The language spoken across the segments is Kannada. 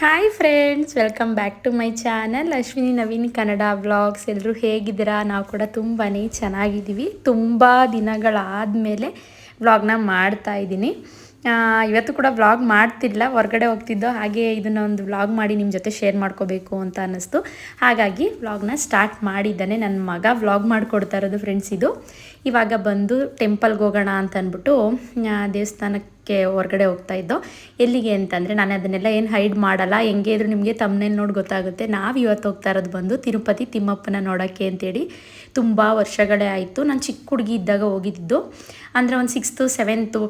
Hi friends welcome back to my channel Ashwini Naveen Kannada vlogs ಎಲ್ಲರೂ ಹೇಗಿದ್ದೀರಾ? ನಾವು ಕೂಡ ತುಂಬಾ ಚೆನ್ನಾಗಿದ್ದೀವಿ. ತುಂಬ ದಿನಗಳಾದಮೇಲೆ ವ್ಲಾಗ್ನ ಮಾಡ್ತಾ ಇದ್ದೀನಿ. ಆ, ಇವತ್ತು ಕೂಡ ವ್ಲಾಗ್ ಮಾಡ್ತಿಲ್ಲ, ಹೊರಗಡೆ ಹೋಗ್ತಿದ್ದೋ ಹಾಗೆ ಇದನ್ನ ಒಂದು ವ್ಲಾಗ್ ಮಾಡಿ ನಿಮ್ಮ ಜೊತೆ ಶೇರ್ ಮಾಡ್ಕೋಬೇಕು ಅಂತ ಅನ್ನಿಸ್ತು. ಹಾಗಾಗಿ ವ್ಲಾಗ್ನ ಸ್ಟಾರ್ಟ್ ಮಾಡಿದ್ದಾನೆ ನನ್ನ ಮಗ ವ್ಲಾಗ್ ಮಾಡಿಕೊಡ್ತಾ ಇರೋದು ಫ್ರೆಂಡ್ಸ್ ಇದು. ಇವಾಗ ಬಂದು ಟೆಂಪಲ್ಗೆ ಹೋಗೋಣ ಅಂತ ಅಂದ್ಬಿಟ್ಟು ದೇವಸ್ಥಾನಕ್ಕೆ ಹೊರಗಡೆ ಹೋಗ್ತಾ ಇದ್ದೋ. ಎಲ್ಲಿಗೆ ಅಂತಂದರೆ ನಾನು ಅದನ್ನೆಲ್ಲ ಏನು ಹೈಡ್ ಮಾಡಲ್ಲ, ಹೆಂಗೆ ಇದ್ರು ನಿಮಗೆ ತಮ್ಮನೇಲಿ ನೋಡಿ ಗೊತ್ತಾಗುತ್ತೆ. ನಾವು ಇವತ್ತು ಹೋಗ್ತಾ ಇರೋದು ಬಂದು ತಿರುಪತಿ ತಿಮ್ಮಪ್ಪನ ನೋಡೋಕ್ಕೆ ಅಂತೇಳಿ. ತುಂಬ ವರ್ಷಗಳೇ ಆಯಿತು. ನಾನು ಚಿಕ್ಕ ಹುಡುಗಿ ಇದ್ದಾಗ ಹೋಗಿದ್ದು. ಅಂದರೆ ಒಂದು ಸಿಕ್ಸ್ತು ಸೆವೆಂತು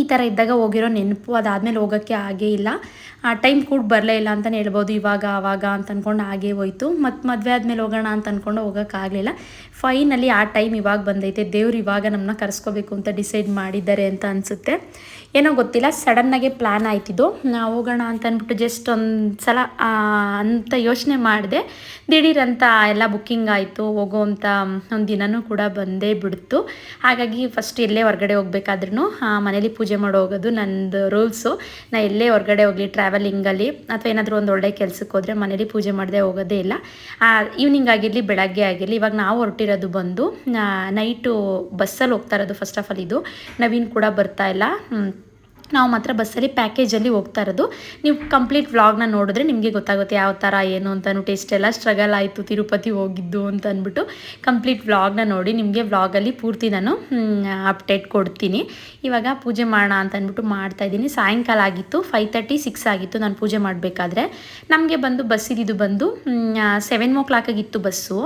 ಈ ಥರ ಇದ್ದಾಗ ಹೋಗಿರೋ ನೆನಪು ಅದಾದಮೇಲೆ ಹೋಗೋಕ್ಕೆ ಆಗೇ ಇಲ್ಲ. ಆ ಟೈಮ್ ಕೂಡ ಬರಲೇ ಇಲ್ಲ ಅಂತಲೇ ಹೇಳ್ಬೋದು. ಇವಾಗ, ಆವಾಗ ಅಂತ ಅಂದ್ಕೊಂಡು ಹಾಗೇ ಹೋಯ್ತು. ಮತ್ತು ಮದುವೆ ಆದಮೇಲೆ ಹೋಗೋಣ ಅಂತ ಅಂದ್ಕೊಂಡು ಹೋಗೋಕ್ಕಾಗಲಿಲ್ಲ ಫೈನಲಿ ಆ ಟೈಮ್ ಇವಾಗ ಬಂದೈತೆ. ದೇವ್ರು ಇವಾಗ ನಮ್ಮನ್ನ ಕರೆಸ್ಕೋಬೇಕು ಅಂತ ಡಿಸೈಡ್ ಮಾಡಿದ್ದಾರೆ ಅಂತ ಅನಿಸುತ್ತೆ. ಏನೋ ಗೊತ್ತಿಲ್ಲ. ಸಡನ್ನಾಗೆ ಪ್ಲ್ಯಾನ್ ಆಯ್ತಿದ್ದು. ನಾವು ಹೋಗೋಣ ಅಂತ ಅಂದ್ಬಿಟ್ಟು ಜಸ್ಟ್ ಒಂದು ಸಲ ಅಂತ ಯೋಚನೆ ಮಾಡಿದೆ. ದಿಢೀರಂತ ಎಲ್ಲ ಬುಕ್ಕಿಂಗ್ ಆಯಿತು. ಹೋಗೋ ಅಂತ ಒಂದು ದಿನವೂ ಕೂಡ ಬಂದೇ ಬಿಡ್ತು. ಹಾಗಾಗಿ ಫಸ್ಟ್ ಎಲ್ಲೇ ಹೊರಗಡೆ ಹೋಗ್ಬೇಕಾದ್ರೂ ಮನೇಲಿ ಪೂಜೆ ಮಾಡೋ ಹೋಗೋದು ನಂದು ರೂಲ್ಸು. ನಾ ಎಲ್ಲೇ ಹೊರಗಡೆ ಹೋಗಲಿ ಟ್ರಾವೆಲಿಂಗಲ್ಲಿ ಅಥವಾ ಏನಾದರೂ ಒಂದು ಒಳ್ಳೆ ಕೆಲಸಕ್ಕೆ ಹೋದರೆ ಮನೇಲಿ ಪೂಜೆ ಮಾಡದೆ ಹೋಗೋದೇ ಇಲ್ಲ. ಈವ್ನಿಂಗ್ ಆಗಿರಲಿ, ಬೆಳಗ್ಗೆ ಆಗಿರಲಿ, ಇವಾಗ ನಾವು ಹೊರಟಿರೋದು ಬಂದು ನೈಟು ಬಸ್ಸಲ್ಲಿ ಹೋಗ್ತಾ ಇರೋದು ಫಸ್ಟ್ ಆಫ್ ಆಲ್ ಇದು. ನವೀನ್ ಕೂಡ ಬರ್ತಾ ಇಲ್ಲ. ನಾವು ಮಾತ್ರ ಬಸ್ಸಲ್ಲಿ ಪ್ಯಾಕೇಜಲ್ಲಿ ಹೋಗ್ತಾ ಇರೋದು. ನೀವು ಕಂಪ್ಲೀಟ್ ವ್ಲಾಗ್ನ ನೋಡಿದ್ರೆ ನಿಮಗೆ ಗೊತ್ತಾಗುತ್ತೆ ಯಾವ ಥರ ಏನು ಅಂತಲೂ ಟೇಸ್ಟ್ ಎಲ್ಲ ಸ್ಟ್ರಗಲ್ ಆಯಿತು, ತಿರುಪತಿ ಹೋಗಿದ್ದು ಅಂತ ಅಂದ್ಬಿಟ್ಟು ಕಂಪ್ಲೀಟ್ ವ್ಲಾಗ್ನ ನೋಡಿ, ನಿಮಗೆ ವ್ಲಾಗಲ್ಲಿ ಪೂರ್ತಿ ನಾನು ಅಪ್ಡೇಟ್ ಕೊಡ್ತೀನಿ. ಇವಾಗ ಪೂಜೆ ಮಾಡೋಣ ಅಂತ ಅಂದ್ಬಿಟ್ಟು ಮಾಡ್ತಾ ಇದ್ದೀನಿ. ಸಾಯಂಕಾಲ ಆಗಿತ್ತು ಫೈವ್ ತರ್ಟಿ ಸಿಕ್ಸ್ ಆಗಿತ್ತು ನಾನು ಪೂಜೆ ಮಾಡಬೇಕಾದ್ರೆ. ನಮಗೆ ಬಂದು ಬಸ್ಸಿದ್ದು ಬಂದು ಸೆವೆನ್ ಓ ಕ್ಲಾಕಾಗಿತ್ತು ಬಸ್ಸು.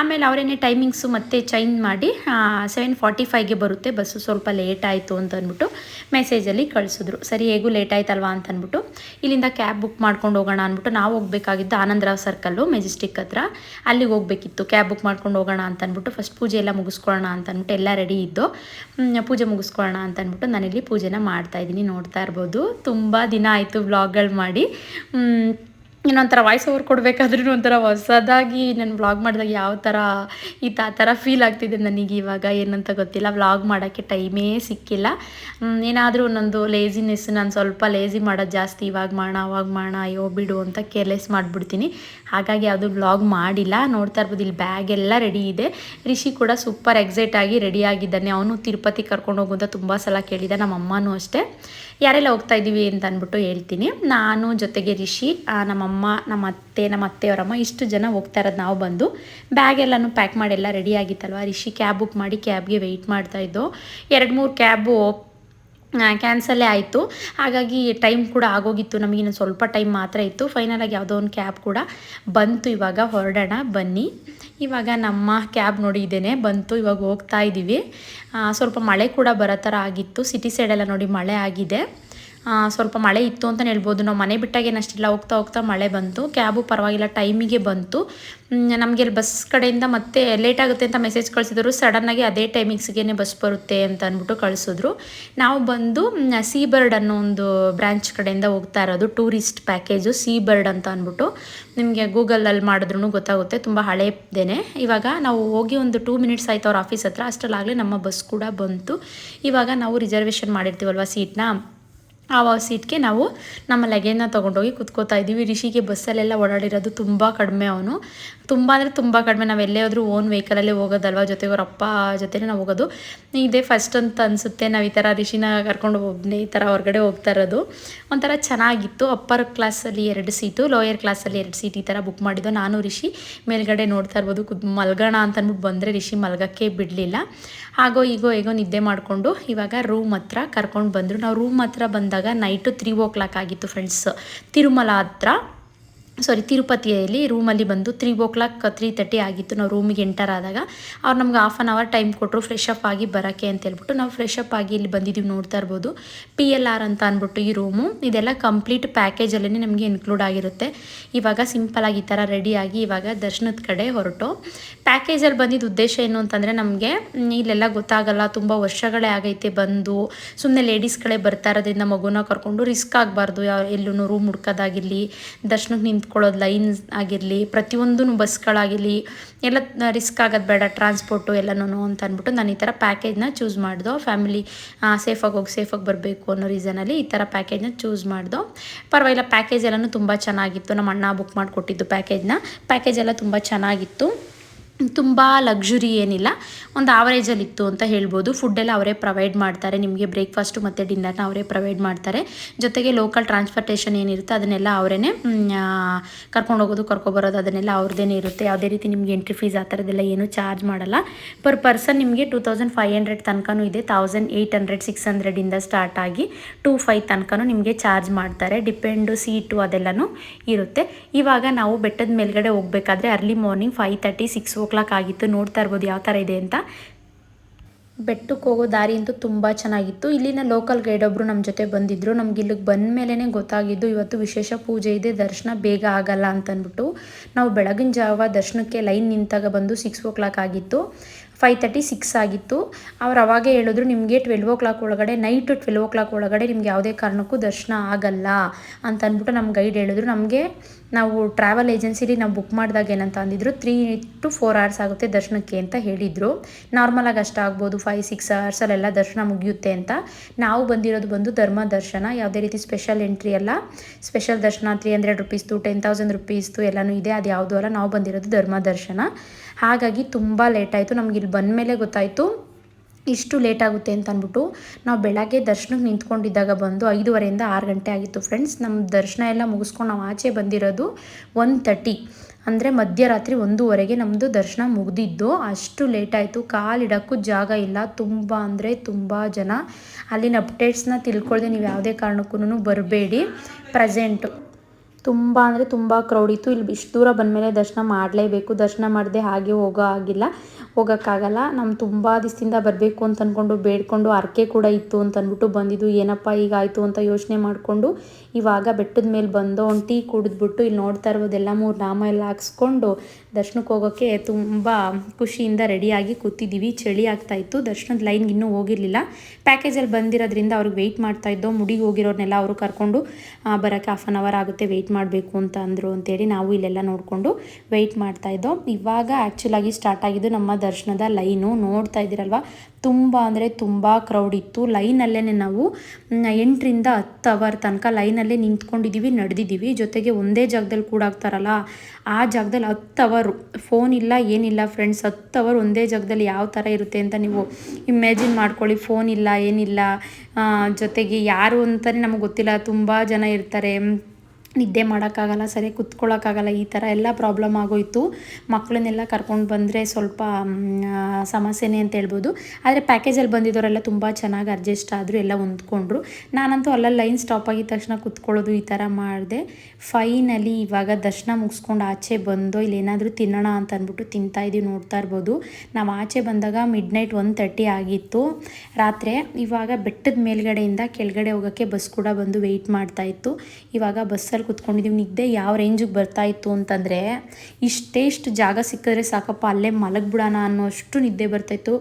ಆಮೇಲೆ ಅವರೇನೆ ಟೈಮಿಂಗ್ಸು ಮತ್ತೆ ಚೇಂಜ್ ಮಾಡಿ ಸೆವೆನ್ ಫಾರ್ಟಿ ಫೈವ್ಗೆ ಬರುತ್ತೆ, ಬಸ್ಸು ಸ್ವಲ್ಪ ಲೇಟ್ ಆಯಿತು ಅಂತ ಅಂದ್ಬಿಟ್ಟು ಮೆಸೇಜಲ್ಲಿ ಕಳಿಸಿದ್ರು. ಸರಿ, ಹೇಗೂ ಲೇಟ್ ಆಯ್ತಲ್ವಾ ಅಂತ ಅಂದ್ಬಿಟ್ಟು ಇಲ್ಲಿಂದ ಕ್ಯಾಬ್ ಬುಕ್ ಮಾಡ್ಕೊಂಡು ಹೋಗೋಣ ಅಂದ್ಬಿಟ್ಟು ನಾವು ಹೋಗಬೇಕಾಗಿದ್ದು ಆನಂದರಾವ್ ಸರ್ಕಲ್ಲು ಮೆಜೆಸ್ಟಿಕ್ ಹತ್ರ. ಅಲ್ಲಿಗೆ ಹೋಗಬೇಕಿತ್ತು. ಕ್ಯಾಬ್ ಬುಕ್ ಮಾಡ್ಕೊಂಡು ಹೋಗೋಣ ಅಂತ ಅಂದ್ಬಿಟ್ಟು ಫಸ್ಟ್ ಪೂಜೆ ಎಲ್ಲ ಮುಗಿಸ್ಕೊಳ್ಳೋಣ ಅಂತ ಅಂದ್ಬಿಟ್ಟು ಎಲ್ಲ ರೆಡಿ ಇದ್ದು ಪೂಜೆ ಮುಗಿಸ್ಕೊಳ್ಳೋಣ ಅಂತ ಅಂದ್ಬಿಟ್ಟು ನಾನಿಲ್ಲಿ ಪೂಜೆನ ಮಾಡ್ತಾ ಇದ್ದೀನಿ, ನೋಡ್ತಾ ಇರ್ಬೋದು. ತುಂಬ ದಿನ ಆಯಿತು ವ್ಲಾಗ್ಗಳು ಮಾಡಿ. ಇನ್ನೊಂಥರ ವಾಯ್ಸ್ ಓವರ್ ಕೊಡಬೇಕಾದ್ರೂ ಒಂಥರ ಹೊಸದಾಗಿ ನಾನು ವ್ಲಾಗ್ ಮಾಡಿದಾಗ ಯಾವ ಥರ ಈ ಆ ಥರ ಫೀಲ್ ಆಗ್ತಿದೆ ನನಗೆ ಇವಾಗ, ಏನಂತ ಗೊತ್ತಿಲ್ಲ. ವ್ಲಾಗ್ ಮಾಡೋಕ್ಕೆ ಟೈಮೇ ಸಿಕ್ಕಿಲ್ಲ. ಏನಾದರೂ ಒಂದೊಂದು ಲೇಸಿನೆಸ್ ನಾನು ಸ್ವಲ್ಪ ಲೇಸಿ ಮಾಡೋದು ಜಾಸ್ತಿ. ಇವಾಗ ಮಾಡೋಣ ಅವಾಗ ಮಾಡೋಣ ಅಯ್ಯೋ ಬಿಡು ಅಂತ ಕೇರ್ಲೆಸ್ ಮಾಡಿಬಿಡ್ತೀನಿ. ಹಾಗಾಗಿ ಯಾವುದು ವ್ಲಾಗ್ ಮಾಡಿಲ್ಲ. ನೋಡ್ತಾ ಇರ್ಬೋದು, ಇಲ್ಲಿ ಬ್ಯಾಗ್ ಎಲ್ಲ ರೆಡಿ ಇದೆ. ರಿಷಿ ಕೂಡ ಸೂಪರ್ ಎಕ್ಸೈಟ್ ಆಗಿ ರೆಡಿ ಆಗಿದ್ದಾನೆ. ಅವನು ತಿರುಪತಿ ಕರ್ಕೊಂಡು ಹೋಗು ಅಂತ ತುಂಬ ಸಲ ಕೇಳಿದ. ನಮ್ಮ ಅಮ್ಮನೂ ಅಷ್ಟೇ. ಯಾರೆಲ್ಲ ಹೋಗ್ತಾ ಇದ್ದೀವಿ ಅಂತ ಅಂದ್ಬಿಟ್ಟು ಹೇಳ್ತೀನಿ. ನಾನು ಜೊತೆಗೆ ರಿಷಿ ನಮ್ಮಮ್ಮ ನಮ್ಮ ಅತ್ತೆ ನಮ್ಮ ಅತ್ತೆಯವರಮ್ಮ ಇಷ್ಟು ಜನ ಹೋಗ್ತಾ ಇರೋದು ನಾವು ಬಂದು ಬ್ಯಾಗ್ ಎಲ್ಲನೂ ಪ್ಯಾಕ್ ಮಾಡಿ ಎಲ್ಲ ರೆಡಿ ಆಗಿತ್ತಲ್ವ? ರಿಷಿ ಕ್ಯಾಬ್ ಬುಕ್ ಮಾಡಿ ಕ್ಯಾಬ್ಗೆ ವೆಯ್ಟ್ ಮಾಡ್ತಾ ಇದ್ದೋ. ಎರಡು ಮೂರು ಕ್ಯಾಬು ಕ್ಯಾನ್ಸಲ್ಲೇ ಆಯಿತು. ಹಾಗಾಗಿ ಟೈಮ್ ಕೂಡ ಆಗೋಗಿತ್ತು. ನಮಗೆ ಇನ್ನೊಂದು ಸ್ವಲ್ಪ ಟೈಮ್ ಮಾತ್ರ ಇತ್ತು. ಫೈನಲಾಗಿ ಯಾವುದೋ ಒಂದು ಕ್ಯಾಬ್ ಕೂಡ ಬಂತು. ಇವಾಗ ಹೊರಡೋಣ, ಬನ್ನಿ. ಇವಾಗ ನಮ್ಮ ಕ್ಯಾಬ್ ನೋಡಿ ಇದೇನೆ. ಬಂತು. ಇವಾಗ ಹೋಗ್ತಾ ಇದ್ದೀವಿ ಸ್ವಲ್ಪ ಮಳೆ ಕೂಡ ಬರೋ ಥರ ಆಗಿತ್ತು. ಸಿಟಿ ಸೈಡೆಲ್ಲ ನೋಡಿ ಮಳೆ ಆಗಿದೆ. ಸ್ವಲ್ಪ ಮಳೆ ಇತ್ತು ಅಂತಲೇ ಹೇಳ್ಬೋದು. ನಾವು ಮನೆ ಬಿಟ್ಟಾಗೇನಷ್ಟಿಲ್ಲ ಹೋಗ್ತಾ ಹೋಗ್ತಾ ಮಳೆ ಬಂತು. ಕ್ಯಾಬು ಪರವಾಗಿಲ್ಲ ಟೈಮಿಗೆ ಬಂತು. ನಮಗೆ ಅಲ್ಲಿ ಬಸ್ ಕಡೆಯಿಂದ ಮತ್ತೆ ಲೇಟ್ ಆಗುತ್ತೆ ಅಂತ ಮೆಸೇಜ್ ಕಳಿಸಿದ್ರು. ಸಡನ್ನಾಗಿ ಅದೇ ಟೈಮಿಂಗ್ಸ್ಗೆ ಬಸ್ ಬರುತ್ತೆ ಅಂತ ಅಂದ್ಬಿಟ್ಟು ಕಳಿಸಿದ್ರು. ನಾವು ಬಂದು ಸೀ ಬರ್ಡ್ ಅನ್ನೋ ಒಂದು ಬ್ರ್ಯಾಂಚ್ ಕಡೆಯಿಂದ ಹೋಗ್ತಾ ಇರೋದು ಟೂರಿಸ್ಟ್ ಪ್ಯಾಕೇಜು ಸೀ ಬರ್ಡ್ ಅಂತ ಅಂದ್ಬಿಟ್ಟು. ನಿಮಗೆ ಗೂಗಲಲ್ಲಿ ಮಾಡಿದ್ರೂ ಗೊತ್ತಾಗುತ್ತೆ, ತುಂಬ ಹಳೇದೇನೆ. ಇವಾಗ ನಾವು ಹೋಗಿ ಒಂದು ಟೂ ಮಿನಿಟ್ಸ್ ಆಯಿತು ಅವ್ರ ಆಫೀಸ್ ಹತ್ರ. ಅಷ್ಟರಲ್ಲಾಗಲೇ ನಮ್ಮ ಬಸ್ ಕೂಡ ಬಂತು. ಇವಾಗ ನಾವು ರಿಸರ್ವೇಷನ್ ಮಾಡಿರ್ತೀವಲ್ವ ಸೀಟ್ನ ಆ ಸೀಟ್ಗೆ ನಾವು ನಮ್ಮ ಲಗೇಜ್ನ ತೊಗೊಂಡೋಗಿ ಕುತ್ಕೋತಾ ಇದ್ದೀವಿ. ರಿಷಿಗೆ ಬಸ್ಸಲ್ಲೆಲ್ಲ ಓಡಾಡಿರೋದು ತುಂಬ ಕಡಿಮೆ ಅವನು. ತುಂಬ ಅಂದರೆ ತುಂಬ ಕಡಿಮೆ. ನಾವು ಎಲ್ಲೇ ಹೋದರೂ ಓನ್ ವೆಹಿಕಲಲ್ಲೇ ಹೋಗೋದಲ್ವ? ಜೊತೆಗೆ ಅವ್ರ ಅಪ್ಪ ಜೊತೆನೇ ನಾವು ಹೋಗೋದು. ಇದೇ ಫಸ್ಟ್ ಅಂತ ಅನಿಸುತ್ತೆ. ನಾವು ಈ ಥರ ರಿಷಿನ ಕರ್ಕೊಂಡು ಒಬ್ಬನೇ ಈ ಥರ ಹೊರಗಡೆ ಹೋಗ್ತಾ ಇರೋದು. ಒಂಥರ ಚೆನ್ನಾಗಿತ್ತು. ಅಪ್ಪರ್ ಕ್ಲಾಸಲ್ಲಿ ಎರಡು ಸೀಟು ಲೋಯರ್ ಕ್ಲಾಸಲ್ಲಿ ಎರಡು ಸೀಟ್ ಈ ಥರ ಬುಕ್ ಮಾಡಿದ್ದು. ನಾನು, ರಿಷಿ ಮೇಲ್ಗಡೆ ನೋಡ್ತಾ ಇರ್ಬೋದು. ಕುದ್, ಮಲ್ಗೋಣ ಅಂತ ಅಂದ್ಬಿಟ್ಟು ಬಂದರೆ ರಿಷಿ ಮಲ್ಗೋಕ್ಕೆ ಬಿಡಲಿಲ್ಲ. ಹಾಗೋ ಈಗೋ ಹೇಗೋ ನಿದ್ದೆ ಮಾಡಿಕೊಂಡು ಇವಾಗ ರೂಮ್ ಹತ್ರ ಕರ್ಕೊಂಡು ಬಂದರು. ನಾವು ರೂಮ್ ಹತ್ರ ಬಂದಾಗ ನೈಟು ತ್ರೀ ಓ ಕ್ಲಾಕ್ ಆಗಿತ್ತು ಫ್ರೆಂಡ್ಸ್ ತಿರುಮಲ ಹತ್ರ. ಸಾರಿ ತಿರುಪತಿಯಲ್ಲಿ ರೂಮಲ್ಲಿ ಬಂದು three o'clock three thirty ಆಗಿತ್ತು. ನಾವು ರೂಮಿಗೆ ಎಂಟರ್ ಆದಾಗ ಅವ್ರು ನಮ್ಗೆ ಹಾಫ್ ಆನ್ ಅವರ್ ಟೈಮ್ ಕೊಟ್ಟರು ಫ್ರೆಶ್ ಅಪ್ ಆಗಿ ಬರೋಕ್ಕೆ ಅಂತ ಹೇಳ್ಬಿಟ್ಟು ನಾವು ಫ್ರೆಶ್ ಅಪ್ ಆಗಿ ಇಲ್ಲಿ ಬಂದಿದ್ದೀವಿ ನೋಡ್ತಾ ಇರ್ಬೋದು. ಪಿ ಎಲ್ ಆರ್ ಅಂತ ಅಂದ್ಬಿಟ್ಟು ಈ ರೂಮು ಇದೆಲ್ಲ ಕಂಪ್ಲೀಟ್ ಪ್ಯಾಕೇಜಲ್ಲೇ ನಮಗೆ ಇನ್ಕ್ಲೂಡ್ ಆಗಿರುತ್ತೆ. ಇವಾಗ ಸಿಂಪಲಾಗಿ ಈ ಥರ ರೆಡಿಯಾಗಿ ಇವಾಗ ದರ್ಶನದ ಕಡೆ ಹೊರಟು. ಪ್ಯಾಕೇಜಲ್ಲಿ ಬಂದಿದ್ದ ಉದ್ದೇಶ ಏನು ಅಂತಂದರೆ ನಮಗೆ ಇಲ್ಲೆಲ್ಲ ಗೊತ್ತಾಗಲ್ಲ. ತುಂಬ ವರ್ಷಗಳೇ ಆಗೈತೆ ಬಂದು. ಸುಮ್ಮನೆ ಲೇಡೀಸ್ಗಳೇ ಬರ್ತಾ ಇರೋದ್ರಿಂದ ಮಗುನ ಕರ್ಕೊಂಡು ರಿಸ್ಕ್ ಆಗಬಾರ್ದು. ಯಾವ ಎಲ್ಲೂ ರೂಮ್ ಹುಡ್ಕೋದಾಗಿರಲಿ ದರ್ಶನಕ್ಕೆ ನಿಂತ್ಕೊಂಡು ನಿಂತ್ಕೊಳ್ಳೋದು ಲೈನ್ಸ್ ಆಗಿರಲಿ ಪ್ರತಿಯೊಂದೂ ಬಸ್ಗಳಾಗಿರಲಿ, ಎಲ್ಲ ರಿಸ್ಕ್ ಆಗೋದು ಬೇಡ, ಟ್ರಾನ್ಸ್ಪೋರ್ಟು ಎಲ್ಲನೂ ಅಂತ ಅಂದ್ಬಿಟ್ಟು ನಾನು ಈ ಥರ ಪ್ಯಾಕೇಜ್ನ ಚೂಸ್ ಮಾಡ್ದೋ, ಫ್ಯಾಮಿಲಿ ಸೇಫಾಗಿ ಹೋಗಿ ಸೇಫಾಗಿ ಬರಬೇಕು ಅನ್ನೋ ರೀಸನಲ್ಲಿ ಈ ಥರ ಪ್ಯಾಕೇಜ್ನ ಚೂಸ್ ಮಾಡ್ದೋ. ಪರವಾಗಿಲ್ಲ, ಪ್ಯಾಕೇಜ್ ಎಲ್ಲನೂ ತುಂಬ ಚೆನ್ನಾಗಿತ್ತು. ನಮ್ಮ ಅಣ್ಣ ಬುಕ್ ಮಾಡಿಕೊಟ್ಟಿದ್ದು ಪ್ಯಾಕೇಜ್ನ. ಪ್ಯಾಕೇಜ್ ಎಲ್ಲ ತುಂಬ ಚೆನ್ನಾಗಿತ್ತು. ತುಂಬ ಲಕ್ಸುರಿ ಏನಿಲ್ಲ. ಒಂದು ಆವರೇಜಲ್ಲಿ ಇತ್ತು ಅಂತ ಹೇಳ್ಬೋದು. ಫುಡ್ಡೆಲ್ಲ ಅವರೇ ಪ್ರೊವೈಡ್ ಮಾಡ್ತಾರೆ. ನಿಮಗೆ ಬ್ರೇಕ್ಫಾಸ್ಟು ಮತ್ತು ಡಿನ್ನರ್ನ ಅವರೇ ಪ್ರೊವೈಡ್ ಮಾಡ್ತಾರೆ. ಜೊತೆಗೆ ಲೋಕಲ್ ಟ್ರಾನ್ಸ್ಪೋರ್ಟೇಷನ್ ಏನಿರುತ್ತೆ, ಅದನ್ನೆಲ್ಲ ಅವರೇ ಕರ್ಕೊಂಡು ಹೋಗೋದು ಕರ್ಕೊಬರೋದು ಅದನ್ನೆಲ್ಲ ಅವ್ರದ್ದೇನೆ ಇರುತ್ತೆ. ಯಾವುದೇ ರೀತಿ ನಿಮಗೆ ಎಂಟ್ರಿ ಫೀಸ್ ಆ ಥರದ್ದೆಲ್ಲ ಏನೂ ಚಾರ್ಜ್ ಮಾಡಲ್ಲ. ಪರ್ ಪರ್ಸನ್ ನಿಮಗೆ ಟೂ ತೌಸಂಡ್ ಫೈವ್ ಹಂಡ್ರೆಡ್ ತನಕನೂ ಇದೆ. ತೌಸಂಡ್ ಏಯ್ಟ್ ಹಂಡ್ರೆಡ್ ಸಿಕ್ಸ್ ಹಂಡ್ರೆಡಿಂದ ಸ್ಟಾರ್ಟ್ ಆಗಿ ಟೂ ಫೈವ್ ತನಕನೂ ನಿಮಗೆ ಚಾರ್ಜ್ ಮಾಡ್ತಾರೆ. ಡಿಪೆಂಡು ಸೀಟು ಅದೆಲ್ಲನೂ ಇರುತ್ತೆ. ಇವಾಗ ನಾವು ಬೆಟ್ಟದ ಮೇಲ್ಗಡೆ ಹೋಗಬೇಕಾದ್ರೆ early morning five thirty six o'clock ಆಗಿತ್ತು, ನೋಡ್ತಾ ಇರ್ಬೋದು ಯಾವ ಥರ ಇದೆ ಅಂತ. ಬೆಟ್ಟಕ್ಕೆ ಹೋಗೋ ದಾರಿ ಅಂತೂ ತುಂಬ ಚೆನ್ನಾಗಿತ್ತು. ಇಲ್ಲಿನ ಲೋಕಲ್ ಗೈಡ್ ಒಬ್ಬರು ನಮ್ಮ ಜೊತೆ ಬಂದಿದ್ದರು ನಮ್ಗೆ ಇಲ್ಲಿಗೆ ಬಂದ ಮೇಲೇ ಗೊತ್ತಾಗಿದ್ದು, ಇವತ್ತು ವಿಶೇಷ ಪೂಜೆ ಇದೆ, ದರ್ಶನ ಬೇಗ ಆಗಲ್ಲ ಅಂತಂದ್ಬಿಟ್ಟು ನಾವು ಬೆಳಗಿನ ಜಾವ ದರ್ಶನಕ್ಕೆ ಲೈನ್ ನಿಂತಾಗ ಬಂದು ಸಿಕ್ಸ್ ಓ ಕ್ಲಾಕ್ ಆಗಿತ್ತು. ಫೈವ್ ತರ್ಟಿ ಸಿಕ್ಸ್ ಆಗಿತ್ತು. ಅವ್ರು ಅವಾಗೇ ಹೇಳಿದ್ರು, ನಿಮಗೆ ಟ್ವೆಲ್ವ್ ಓ ಕ್ಲಾಕ್ ಒಳಗಡೆ ನೈಟು ಟ್ವೆಲ್ವ್ ಓ ಕ್ಲಾಕ್ ಒಳಗಡೆ ನಿಮ್ಗೆ ಯಾವುದೇ ಕಾರಣಕ್ಕೂ ದರ್ಶನ ಆಗಲ್ಲ ಅಂತ ಅಂದ್ಬಿಟ್ಟು ನಮ್ಮ ಗೈಡ್ ಹೇಳಿದ್ರು. ನಮಗೆ ನಾವು ಟ್ರಾವೆಲ್ ಏಜೆನ್ಸಿಲಿ ನಾವು ಬುಕ್ ಮಾಡಿದಾಗ ಏನಂತ ಅಂದಿದ್ರು ತ್ರೀ ಟು ಫೋರ್ ಅವರ್ಸ್ ಆಗುತ್ತೆ ದರ್ಶನಕ್ಕೆ ಅಂತ ಹೇಳಿದರು. ನಾರ್ಮಲಾಗಿ ಅಷ್ಟಾಗ್ಬೋದು ಫೈವ್ ಸಿಕ್ಸ್ ಅವರ್ಸಲ್ಲೆಲ್ಲ ದರ್ಶನ ಮುಗಿಯುತ್ತೆ ಅಂತ. ನಾವು ಬಂದಿರೋದು ಬಂದು ಧರ್ಮ ದರ್ಶನ, ಯಾವುದೇ ರೀತಿ ಸ್ಪೆಷಲ್ ಎಂಟ್ರಿ ಅಲ್ಲ. ಸ್ಪೆಷಲ್ ದರ್ಶನ ತ್ರೀ ಹಂಡ್ರೆಡ್ ರುಪೀಸ್ದು ಟೆನ್ ತೌಸಂಡ್ ರುಪೀಸ್ದು ಎಲ್ಲನೂ ಇದೆ, ಅದು ಯಾವುದೂ ಅಲ್ಲ, ನಾವು ಬಂದಿರೋದು ಧರ್ಮ ದರ್ಶನ. ಹಾಗಾಗಿ ತುಂಬ ಲೇಟ್ ಆಯಿತು, ನಮ್ಗೆ ಇಲ್ಲಿ ಬಂದ ಮೇಲೆ ಗೊತ್ತಾಯಿತು. ಇಷ್ಟು ಲೇಟ್ ಆಗುತ್ತೆ ಅಂತ ಅಂದ್ಬಿಟ್ಟು ನಾವು ಬೆಳಗ್ಗೆ ದರ್ಶನಕ್ಕೆ ನಿಂತ್ಕೊಂಡಿದ್ದಾಗ ಬಂದು ಐದೂವರೆಯಿಂದ ಆರು ಗಂಟೆ ಆಗಿತ್ತು ಫ್ರೆಂಡ್ಸ್. ನಮ್ಮ ದರ್ಶನ ಎಲ್ಲ ಮುಗಿಸ್ಕೊಂಡು ನಾವು ಆಚೆ ಬಂದಿರೋದು ಒನ್ ತರ್ಟಿ. ಅಂದರೆ ಮಧ್ಯರಾತ್ರಿ ಒಂದೂವರೆಗೆ ನಮ್ಮದು ದರ್ಶನ ಮುಗಿದಿದ್ದು. ಅಷ್ಟು ಲೇಟ್ ಆಯಿತು. ಕಾಲಿಡೋಕ್ಕೂ ಜಾಗ ಇಲ್ಲ. ತುಂಬ ಅಂದರೆ ತುಂಬ ಜನ. ಅಲ್ಲಿನ ಅಪ್ಡೇಟ್ಸ್ನ ತಿಳ್ಕೊಳ್ದೆ ನೀವು ಯಾವುದೇ ಕಾರಣಕ್ಕೂ ಬರಬೇಡಿ. ಪ್ರೆಸೆಂಟು. ತುಂಬ ಅಂದರೆ ತುಂಬ ಕ್ರೌಡ್ ಇತ್ತು. ಇಲ್ಲಿ ಇಷ್ಟು ದೂರ ಬಂದಮೇಲೆ ದರ್ಶನ ಮಾಡಲೇಬೇಕು. ದರ್ಶನ ಮಾಡದೆ ಹಾಗೆ ಹೋಗೋ ಆಗಿಲ್ಲ ಹೋಗೋಕ್ಕಾಗಲ್ಲ. ನಮ್ಮ ತುಂಬ ದಿವಸದಿಂದ ಬರಬೇಕು ಅಂತ ಅಂದ್ಕೊಂಡು ಬೇಡ್ಕೊಂಡು ಅರ್ಕೆ ಕೂಡ ಇತ್ತು ಅಂತ ಅಂದ್ಬಿಟ್ಟು ಬಂದಿದ್ದು. ಏನಪ್ಪ ಈಗ ಆಯಿತು ಅಂತ ಯೋಚನೆ ಮಾಡಿಕೊಂಡು ಇವಾಗ ಬೆಟ್ಟದ ಮೇಲೆ ಬಂದು ಒಂದು ಟೀ ಕುಡಿದ್ಬಿಟ್ಟು ಇಲ್ಲಿ ನೋಡ್ತಾ ಇರೋದೆಲ್ಲ ಮೂರು ನಾಮ ಎಲ್ಲ ಹಾಕ್ಸ್ಕೊಂಡು ದರ್ಶನಕ್ಕೆ ಹೋಗೋಕ್ಕೆ ತುಂಬ ಖುಷಿಯಿಂದ ರೆಡಿಯಾಗಿ ಕೂತಿದ್ದೀವಿ ಚಳಿ ಆಗ್ತಾಯಿತ್ತು ದರ್ಶನದ ಲೈನ್ಗೆ ಇನ್ನೂ ಹೋಗಿರಲಿಲ್ಲ. ಪ್ಯಾಕೇಜಲ್ಲಿ ಬಂದಿರೋದ್ರಿಂದ ಅವ್ರಿಗೆ ವೆಯ್ಟ್ ಮಾಡ್ತಾಯಿದ್ದೋ ಮುಡಿಗೆ ಹೋಗಿರೋರ್ನೆಲ್ಲ ಅವರು ಕರ್ಕೊಂಡು ಬರೋಕ್ಕೆ ಹಾಫ್ ಆನ್ ಅವರ್ ಆಗುತ್ತೆ ವೆಯ್ಟ್ ಮಾಡಬೇಕು ಅಂತ ಅಂದರು. ಅಂತೇಳಿ ನಾವು ಇಲ್ಲೆಲ್ಲ ನೋಡಿಕೊಂಡು ವೆಯ್ಟ್ ಮಾಡ್ತಾಯಿದ್ದೋ ಇವಾಗ ಆ್ಯಕ್ಚುಲಾಗಿ ಸ್ಟಾರ್ಟ್ ಆಗಿದ್ದು ನಮ್ಮ ದರ್ಶನದ ಲೈನು ನೋಡ್ತಾ ಇದ್ದೀರಲ್ವ? ತುಂಬ ಅಂದರೆ ತುಂಬ ಕ್ರೌಡ್ ಇತ್ತು. ಲೈನಲ್ಲೇ ನಾವು ಎಂಟರಿಂದ ಹತ್ತು ಅವರ್ ತನಕ ಲೈನಲ್ಲೇ ನಿಂತ್ಕೊಂಡಿದ್ದೀವಿ, ನಡೆದಿದ್ದೀವಿ. ಜೊತೆಗೆ ಒಂದೇ ಜಾಗದಲ್ಲಿ ಕೂಡ ಆಗ್ತಾರಲ್ಲ, ಆ ಜಾಗದಲ್ಲಿ ಹತ್ತು ಅವರು ಫೋನ್ ಇಲ್ಲ, ಏನಿಲ್ಲ ಫ್ರೆಂಡ್ಸ್ ಹತ್ತು ಅವರ್ ಒಂದೇ ಜಾಗದಲ್ಲಿ ಯಾವ ಥರ ಇರುತ್ತೆ ಅಂತ ನೀವು ಇಮ್ಯಾಜಿನ್ ಮಾಡ್ಕೊಳ್ಳಿ. ಫೋನ್ ಇಲ್ಲ, ಏನಿಲ್ಲ ಜೊತೆಗೆ ಯಾರು ಅಂತಲೇ ನಮಗೆ ಗೊತ್ತಿಲ್ಲ. ತುಂಬ ಜನ ಇರ್ತಾರೆ. ನಿದ್ದೆ ಮಾಡೋಕ್ಕಾಗಲ್ಲ, ಸರಿ ಕುತ್ಕೊಳ್ಳೋಕ್ಕಾಗಲ್ಲ, ಈ ಥರ ಎಲ್ಲ ಪ್ರಾಬ್ಲಮ್ ಆಗೋಯಿತು. ಮಕ್ಕಳನ್ನೆಲ್ಲ ಕರ್ಕೊಂಡು ಬಂದರೆ ಸ್ವಲ್ಪ ಸಮಸ್ಯೆನೇ ಅಂತ ಹೇಳ್ಬೋದು. ಆದರೆ ಪ್ಯಾಕೇಜಲ್ಲಿ ಬಂದಿದ್ದವರೆಲ್ಲ ತುಂಬ ಚೆನ್ನಾಗಿ ಅಡ್ಜಸ್ಟ್ ಆದರೂ, ಎಲ್ಲ ಹೊಂದ್ಕೊಂಡ್ರು. ನಾನಂತೂ ಅಲ್ಲ ಲೈನ್ ಸ್ಟಾಪ್ ಆಗಿದ ತಕ್ಷಣ ಕುತ್ಕೊಳ್ಳೋದು ಈ ಥರ ಮಾಡಿದೆ. ಫೈನಲಿ ಇವಾಗ ದರ್ಶನ ಮುಗಿಸ್ಕೊಂಡು ಆಚೆ ಬಂದು ಇಲ್ಲಿ ಏನಾದರೂ ತಿನ್ನೋಣ ಅಂತ ಅಂದ್ಬಿಟ್ಟು ತಿಂತಾ ಇದ್ದೀವಿ ನೋಡ್ತಾ ಇರ್ಬೋದು. ನಾವು ಆಚೆ ಬಂದಾಗ ಮಿಡ್ ನೈಟ್ ಒನ್ ತರ್ಟಿ ಆಗಿತ್ತು. ರಾತ್ರಿ ಇವಾಗ ಬೆಟ್ಟದ ಮೇಲ್ಗಡೆಯಿಂದ ಕೆಳಗಡೆ ಹೋಗೋಕ್ಕೆ ಬಸ್ ಕೂಡ ಬಂದು ವೆಯ್ಟ್ ಮಾಡ್ತಾ ಇತ್ತು. ಇವಾಗ ಬಸ್ಸಲ್ಲಿ ಕುತ್ಕೊಂಡಿದ್ದೀವಿ ನಿದ್ದೆ ಯಾವ ರೇಂಜಿಗೆ ಬರ್ತಾ ಇತ್ತು ಅಂತಂದರೆ ಇಷ್ಟೇ ಇಷ್ಟು ಜಾಗ ಸಿಕ್ಕಿದ್ರೆ ಸಾಕಪ್ಪ ಅಲ್ಲೇ ಮಲಗ್ಬಿಡೋಣ ಅನ್ನೋಷ್ಟು ನಿದ್ದೆ ಬರ್ತಾಯಿತ್ತು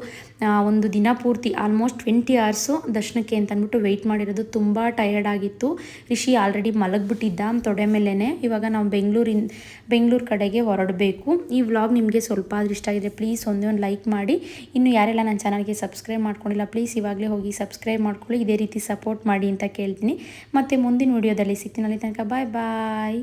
ಒಂದು ದಿನ ಪೂರ್ತಿ ಆಲ್ಮೋಸ್ಟ್ ಟ್ವೆಂಟಿ ಅವರ್ಸು ದರ್ಶನಕ್ಕೆ ಅಂತ ಅಂದ್ಬಿಟ್ಟು ವೆಯ್ಟ್ ಮಾಡಿರೋದು. ತುಂಬ ಟಯರ್ಡ್ ಆಗಿತ್ತು. ರಿಷಿ ಆಲ್ರೆಡಿ ಮಲಗಿಬಿಟ್ಟಿದ್ದ ತೊಡೆ ಮೇಲೇ ಇವಾಗ ನಾವು ಬೆಂಗಳೂರಿನ, ಬೆಂಗಳೂರು ಕಡೆಗೆ ಹೊರಡಬೇಕು. ಈ ವ್ಲಾಗ್ ನಿಮಗೆ ಸ್ವಲ್ಪ ಆದ್ರೂ ಇಷ್ಟ ಆಗಿದೆ ಪ್ಲೀಸ್ ಒಂದೇ ಒಂದು ಲೈಕ್ ಮಾಡಿ. ಇನ್ನು ಯಾರೆಲ್ಲ ನನ್ನ ಚಾನಲ್ಗೆ ಸಬ್ಸ್ಕ್ರೈಬ್ ಮಾಡ್ಕೊಂಡಿಲ್ಲ ಪ್ಲೀಸ್ ಇವಾಗಲೇ ಹೋಗಿ ಸಬ್ಸ್ಕ್ರೈಬ್ ಮಾಡ್ಕೊಳ್ಳಿ. ಇದೇ ರೀತಿ ಸಪೋರ್ಟ್ ಮಾಡಿ ಅಂತ ಕೇಳ್ತೀನಿ. ಮತ್ತು ಮುಂದಿನ ವೀಡಿಯೋದಲ್ಲಿ ಸಿಗ್ತೀನಿ. ಅಲ್ಲಿ ತನಕ ಬಾಯ್ ಬಾಯ್